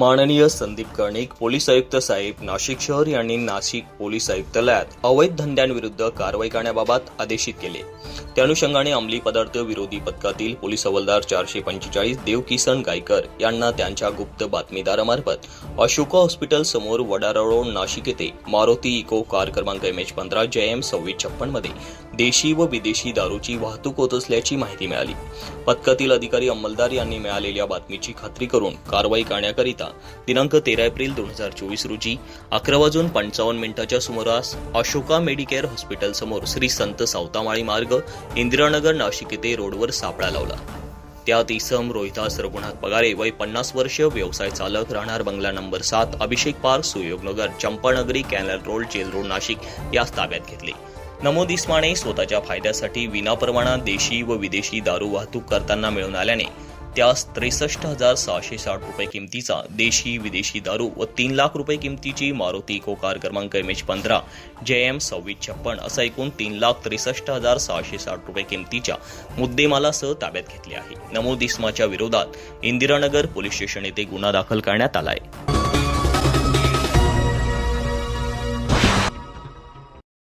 माननीय संदीप कर्णिक पोलीस आयुक्त साहेब नाशिक शहर यांनी नाशिक पोलीस आयुक्तालयात अवैध धंद्यांविरुद्ध कारवाई करण्याबाबत आदेशित केले. त्या अनुषंगाने अंमली पदार्थ विरोधी पथकातील पोलीस हवालदार चारशे पंचेचाळीस देव किसन गायकर यांना त्यांच्या गुप्त बातमीदारामार्फत अशोका हॉस्पिटल समोर वडारा रोड नाशिक येथे मारुती इको कार क्रमांक एम एच पंधरा जे एम सव्वीस छप्पनमध्ये देशी व विदेशी दारूची वाहतूक होत असल्याची माहिती मिळाली. पथकातील अधिकारी अंमलदार यांनी मिळालेल्या बातमीची खात्री करून कारवाई करण्याकरिता दिनांक तेरा एप्रिल दोन हजार चोवीस रोजी अकरा वाजून पंचावन्न मिनिटाच्या सुमारास अशोका मेडिकेअर हॉस्पिटल समोर श्री संत सावतामाळी मार्ग इंदिरानगर नाशिक येथे रोडवर सापळा लावला. त्यात इसम रोहिदास रघुनाथ पगारे वय पन्नास वर्ष व्यवसाय चालक राहणार बंगला नंबर सात Abhishek park Suyognagar Champanagari canal road jail road Nashik यास ताब्यात घेतले. नमोद इस्माने स्वतःच्या फायद्यासाठी विनाप्रमाणात देशी व विदेशी दारू वाहतूक करताना मिळून आल्याने त्यास त्रेसष्ट हजार सहाशे साठ रुपये किमतीचा देशी विदेशी दारू व तीन लाख रुपये किमतीची मारुती इको कार क्रमांक एम एच पंधरा जे एम सव्वीस छप्पन असा एकूण तीन लाख त्रेसष्ट हजार सहाशे साठ रुपये किमतीच्या मुद्देमालासह ताब्यात घेतले आहे. नमोद इस्माच्या विरोधात इंदिरानगर पोलीस स्टेशन येथे गुन्हा दाखल करण्यात आला आहे